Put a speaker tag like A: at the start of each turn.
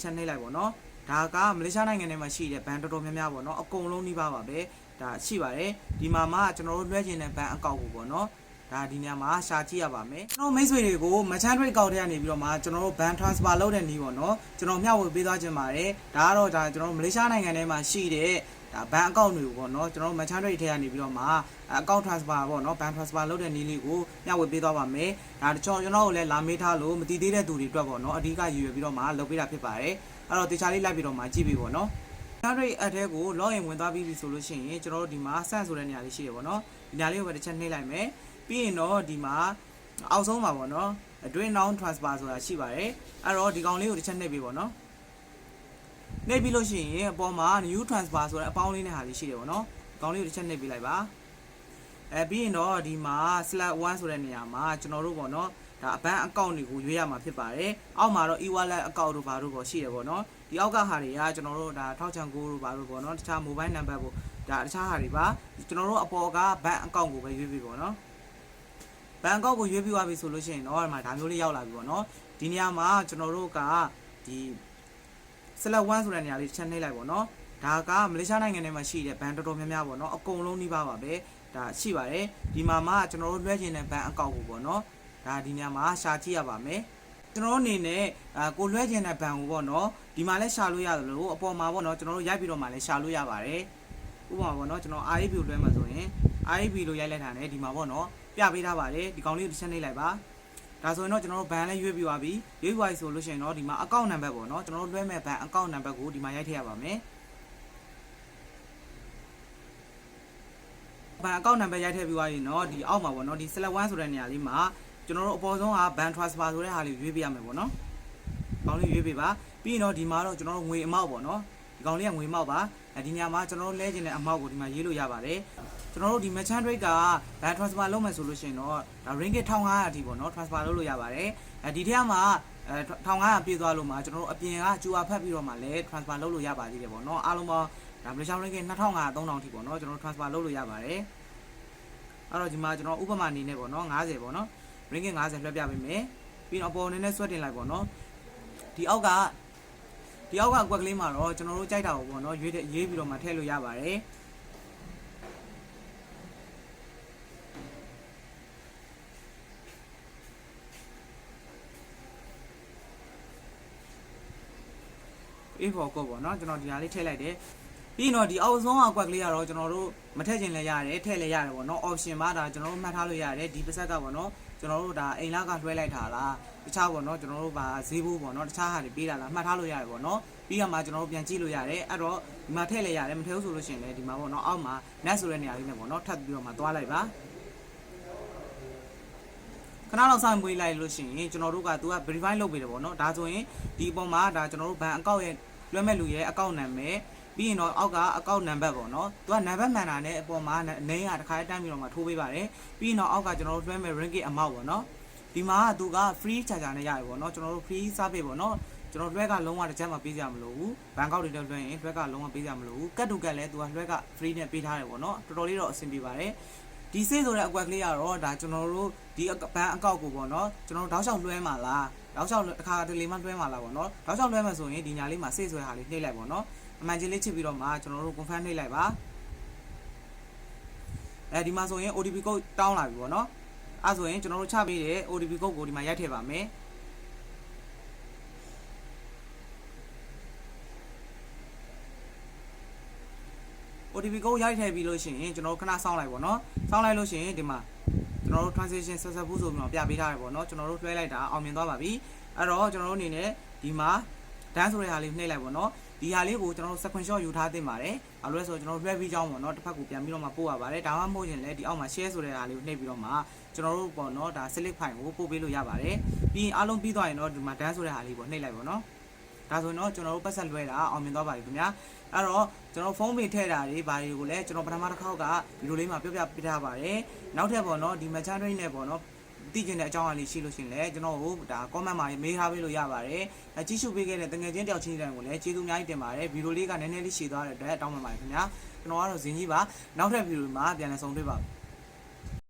A: ချက်နှိပ်လိုက်ပေါ့နော်ဒါကမလေးရှားနိုင်ငံထဲမှာရှိတဲ့ဘဏ်တော်တော်များများပေါ့နော်အကုန်လုံးနှိပါပါပဲဒါရှိပါတယ်ဒီမှာမှကျွန်တော်တို့လွှဲချင်တဲ့ဘဏ်အကောင့်ကိုပေါ့နော်ဒါဒီညမှာရှာကြည့်ရပါမယ်ကျွန်တော်မိတ်ဆွေတွေကို merchant rate ကောက်ထဲကနေပြီးတော့မှကျွန်တော်တို့ ban transfer လုပ်တဲ့နည်းပေါ့နော်ကျွန်တော်မျှဝေပေးသွားခြင်းပါတယ်ဒါကတော့ဒါကျွန်တော်တို့မလေးရှားနိုင်ငံထဲမှာရှိတဲ့ ဒါဘဏ်အကောင့်တွေကိုပေါ့နော်ကျွန်တော်တို့ merchant rate ထဲကနေပြီးတော့မှအကောင့် transfer ပေါ့နော် ban transfer လုပ်တဲ့နည်းလေးကိုမျှဝေပေးသွားပါမယ်ဒါတချို့ကျွန်တော်တို့လည်းလာမေးထားလို့မတည်သေးတဲ့သူတွေအတွက်ပေါ့နော်အဓိကရည်ရွယ်ပြီးတော့မှလုပ်ပေးတာဖြစ်ပါတယ်အဲ့တော့တခြားလေးလိုက်ပြီးတော့မှကြည့်ပြီပေါ့နော် Merchant rate အထဲကို login ဝင်သွားပြီးပြီဆိုလို့ရှိရင်ကျွန်တော်တို့ဒီမှာ send ဆိုတဲ့နေရာလေးရှိတယ်ပေါ့နော်ဒီနေရာလေးကိုပဲတစ်ချက်နှိပ်လိုက်မယ်ပြီးရင်တော့ဒီမှာအောက်ဆုံးမှာပေါ့နော်အတွင်း noun transfer ဆိုတာရှိပါတယ်အဲ့တော့ဒီကောင်လေးကိုတစ်ချက်နှိပ်ပြီပေါ့နော် နှိပ်ပြီးလို့ရှိရင်အပေါ်မှာ new transfer ဆိုတဲ့အပေါင်းလေးနဲ့ဟာလေးရှိတယ်ပေါ့နော်ဒီကောင်လေးကိုတစ်ချက်နှိပ်ပြီးလိုက်ပါအဲပြီးရင်တော့ဒီမှာ slash 1ဆိုတဲ့နေရာမှာကျွန်တော်တို့ပေါ့နော်ဒါအပန်းအကောင့်တွေကိုရွေးရမှာဖြစ်ပါတယ်အောက်မှာတော့ e-wallet အကောင့်တို့ဘာတို့ပေါ့ရှိတယ်ပေါ့နော်ဒီအောက်ကဟာတွေကကျွန်တော်တို့ဒါထောက်ချန်ကိုတို့ဘာတို့ပေါ့နော်တခြား mobile number ပေါ့ဒါတခြားဟာတွေပါကျွန်တော်တို့အပေါ်ကဘဏ်အကောင့်ကိုပဲရွေးပြီးပေါ့နော်ဘဏ်အကောင့်ကိုရွေးပြီးသွားပြီဆိုလို့ရှိရင်တော့ဒီမှာဒါမျိုးလေးရောက်လာပြီပေါ့နော်ဒီနေရာမှာကျွန်တော်တို့ကဒီ select 1ဆိုတဲ့နေရာလေးချက်နှိပ်လိုက်ပေါ့နော်ဒါကမလေးရှားနိုင်ငံထဲမှာရှိတဲ့ဘဏ်တော်တော်များများပေါ့နော်အကုန်လုံးနှိပါပါပဲဒါရှိပါတယ်ဒီမှာမှကျွန်တော်တို့လွှဲချင်တဲ့ဘဏ်အကောင့်ကိုပေါ့နော်ဒါဒီနေရာမှာရှာကြည့်ရပါမယ်ကျွန်တော်တို့အနေနဲ့အာကိုလွှဲချင်တဲ့ဘဏ်ကိုပေါ့နော်ဒီမှာလည်းရှာလို့ရတယ်လို့အပေါ်မှာပေါ့နော်ကျွန်တော်တို့ရိုက်ပြီးတော့မှလည်းရှာလို့ရပါတယ်ဥပမာပေါ့နော်ကျွန်တော် RAB ကိုလွှဲမှာဆိုရင် RAB လို့ရိုက်လိုက်တာ ਨੇ ဒီမှာပေါ့နော်ပြပေးထားပါတယ်ဒီကောင်လေးကိုတစ်ချက်နှိပ်လိုက်ပါ ဒါဆိုရင်တော့ကျွန်တော်တို့ဘဏ်လည်းရွေးပြီးသွားပြီရွေးပြီးသွားပြီဆိုလို့ရှိရင်တော့ဒီမှာ account number ပေါ့နော်ကျွန်တော်တို့လွှဲမဲ့ဘဏ် account number ကိုဒီမှာရိုက်ထည့်ရပါမယ်ဘဏ် account number ရိုက်ထည့်ပြီးသွားရင်တော့ဒီအောက်မှာပေါ့နော်ဒီ select 1ဆိုတဲ့နေရာလေးမှာကျွန်တော်တို့အပေါ်ဆုံးက bank transfer ဆိုတဲ့ဟာလေးရွေးပေးရမယ်ပေါ့နော်။ကောင်းလေးရွေးပေးပါပြီးရင်တော့ဒီမှာတော့ကျွန်တော်တို့ငွေအမောက်ပေါ့နော်။ဒီ ကောင်လေးကငွေအမောက်ပါအဲဒီညမှာကျွန်တော်တို့လဲကျင်တဲ့အမောက်ကိုဒီမှာရေးလို့ရပါတယ်။ကျွန်တော်တို့ဒီ merchant rate က bank transfer လုပ်မယ်ဆိုလို့ရှိရင်တော့ဒါ ringgit 1500အထိပေါ့နော် transfer လုပ်လို့ရပါတယ်။အဲဒီထက်မှာအဲ1500ပြည့်သွားလို့မှာကျွန်တော်တို့အပြင်က QR ဖတ်ပြီးတော့မှလည်း transfer လုပ်လို့ရပါသေးတယ်ပေါ့နော်။အားလုံးပေါင်းဒါမလေးရှား ringgit 2500 3000အထိပေါ့နော်ကျွန်တော်တို့ transfer လုပ်လို့ရပါတယ်။အဲ့တော့ဒီမှာကျွန်တော်ဥပမာအနေနဲ့ပေါ့နော်90ပေါ့နော် ringgit 50လွှဲပြပေးမယ်ပြီးတော့အပေါ်အနေနဲ့ဆွဲတင်လိုက်ပေါ့နော်ဒီအောက်က ဒီအောက်ကအကွက်ကလေးမှာတော့ကျွန်တော်တို့ကြိုက်တာကိုပေါ့နော်ရွေးတဲ့ရေးပြီးတော့မှထည့်လို့ရပါတယ် A4 ကောပေါ့နော်ကျွန်တော်ဒီဟာလေးထည့်လိုက်တယ် ပြီးတော့ဒီအောက်ဆုံးအကွက်ကလေးကတော့ကျွန်တော်တို့မထည့်ခြင်းလည်းရတယ်ထည့်လည်းရတယ်ပေါ့နော် option ပါဒါကျွန်တော်တို့မှတ်ထားလို့ရတယ်ဒီပါဆက်ကပေါ့နော်ကျွန်တော်တို့ဒါအိမ်လာကလွှဲလိုက်တာလားတခြားပေါ့နော်ကျွန်တော်တို့ဗာဈေးဖို့ပေါ့နော်တခြားဟာတွေပေးတာလားမှတ်ထားလို့ရတယ်ပေါ့နော်ပြီးရမှာကျွန်တော်တို့ပြန်ကြည့်လို့ရတယ်အဲ့တော့ဒီမှာထည့်လည်းရတယ်မထည့်ဘူးဆိုလို့ရှိရင်လည်းဒီမှာပေါ့နော်အောက်မှာ net ဆိုတဲ့နေရာလေးနဲ့ပေါ့နော်ထပ်ပြီးတော့မှသွားလိုက်ပါခဏလောက်စောင့်ပွေးလိုက်လို့ရှိရင်ကျွန်တော်တို့ကသူက verify လုပ်ပေးတယ်ပေါ့နော်ဒါဆိုရင်ဒီအပေါ်မှာဒါကျွန်တော်တို့ဘဏ်အကောင့်ရဲ့လွှဲမဲ့လူရဲ့အကောင့်နာမည် ပြီးရင်တော့အောက်ကအကောင့်နံပါတ်ပေါ့နော်သူကနံပါတ်မှန်တာနဲ့အပေါ်မှာအနေကတစ်ခါတန်းပြီးတော့မှထိုးပေးပါတယ်ပြီးရင်တော့အောက်ကကျွန်တော်တို့လွှဲမဲ့ ringgit amount ပေါ့နော်ဒီမှာကသူက free charger နဲ့ရတယ်ပေါ့နော်ကျွန်တော်တို့ free service ပေါ့နော်ကျွန်တော်လွှဲကလုံးဝတစ်ချက်မှပေးကြမလို့ဘူးဘန်ကောက်တွေတော့လွှဲရင်လွှဲကလုံးဝပေးကြမလို့ဘူးကတ်တူကတ်လည်းသူကလွှဲက free နဲ့ပေးထားတယ်ပေါ့နော်တော်တော်လေးတော့အဆင်ပြေပါတယ်ဒီစေးဆိုတဲ့အကွက်ကလေးကတော့ဒါကျွန်တော်တို့ဒီဘန်အကောက်ကိုပေါ့နော်ကျွန်တော်တို့တောက်လျှောက်လွှဲမှာလားတောက်လျှောက်တစ်ခါတလေမှလွှဲမှာလားပေါ့နော်တောက်လျှောက်လွှဲမှာဆိုရင်ဒီညာလေးမှာစေးဆွဲဟာလေးနှိပ်လိုက်ပေါ့နော် အမှန်ချင်းလေးချစ်ပြီးတော့မှကျွန်တော်တို့ confirm နှိပ်လိုက်ပါအဲဒီမှာဆိုရင် OTP code တောင်းလာပြီပေါ့နော်အဲဆိုရင်ကျွန်တော်တို့ချပေးတဲ့ OTP code ကိုဒီမှာရိုက်ထည့်ပါမယ် OTP code ရိုက်ထည့်ပြီးလို့ရှိရင်ကျွန်တော်တို့ခဏစောင့်လိုက်ပေါ့နော်စောင့်လိုက်လို့ရှိရင်ဒီမှာကျွန်တော်တို့ transaction successful ဆိုပြီးတော့ပြပေးထားတယ်ပေါ့နော်ကျွန်တော်တို့လွှဲလိုက်တာအောင်မြင်သွားပါပြီအဲ့တော့ကျွန်တော်တို့အနေနဲ့ဒီမှာ dance ဆိုတဲ့ဟာလေးနှိပ်လိုက်ပေါ့နော် ဒီဟာလေးကိုကျွန်တော်တို့ screenshot ယူထားသင့်ပါတယ်။ဘာလို့လဲဆိုတော့ကျွန်တော်တို့လွှဲပြီးကြောင်းပေါ့နော်တစ်ဖက်ကိုပြန်ပြီးတော့မှပို့ရပါတယ်။ဒါမှမဟုတ်ရင်လည်းဒီအောက်မှာ share ဆိုတဲ့ဟာလေးကိုနှိပ်ပြီးတော့မှကျွန်တော်တို့ပေါ့နော်ဒါ select file ကိုပို့ပေးလို့ရပါတယ်။ပြီးရင်အားလုံးပြီးသွားရင်တော့ဒီမှာ dance ဆိုတဲ့ဟာလေးကိုနှိပ်လိုက်ပေါ့နော်။ဒါဆိုရင်တော့ကျွန်တော်တို့ပတ်ဆက်လွှဲတာအောင်မြင်သွားပါပြီခင်ဗျာ။အဲ့တော့ကျွန်တော်ဖုန်းပေထည့်တာတွေဘာတွေကိုလည်းကျွန်တော်ပထမတစ်ခေါက်ကဗီဒီယိုလေးမှာပြောပြပေးထားပါတယ်။နောက်ထပ်ပေါ့နော်ဒီ merchant rate နဲ့ပေါ့နော် သိကျင်တဲ့အကြောင်းအရာလေးရှိလို့ရှင်လဲကျွန်တော်တို့ဒါ comment မှာမေးထားပေးလို့ရပါတယ်။အဲကြည့်ရှုပေးခဲ့တဲ့တငယ်ချင်းတယောက်ချင်းတိုင်းကိုလည်းကျေးဇူးအများကြီးတင်ပါတယ်။ဗီဒီယိုလေးကနည်းနည်းလေးရှည်သွားတဲ့အတွက်တောင်းပန်ပါတယ်ခင်ဗျာ။ကျွန်တော်ကတော့ဇင်ကြီးပါ။နောက်ထပ်ဗီဒီယိုမှာပြန်လည်ဆုံတွေ့ပါမယ်။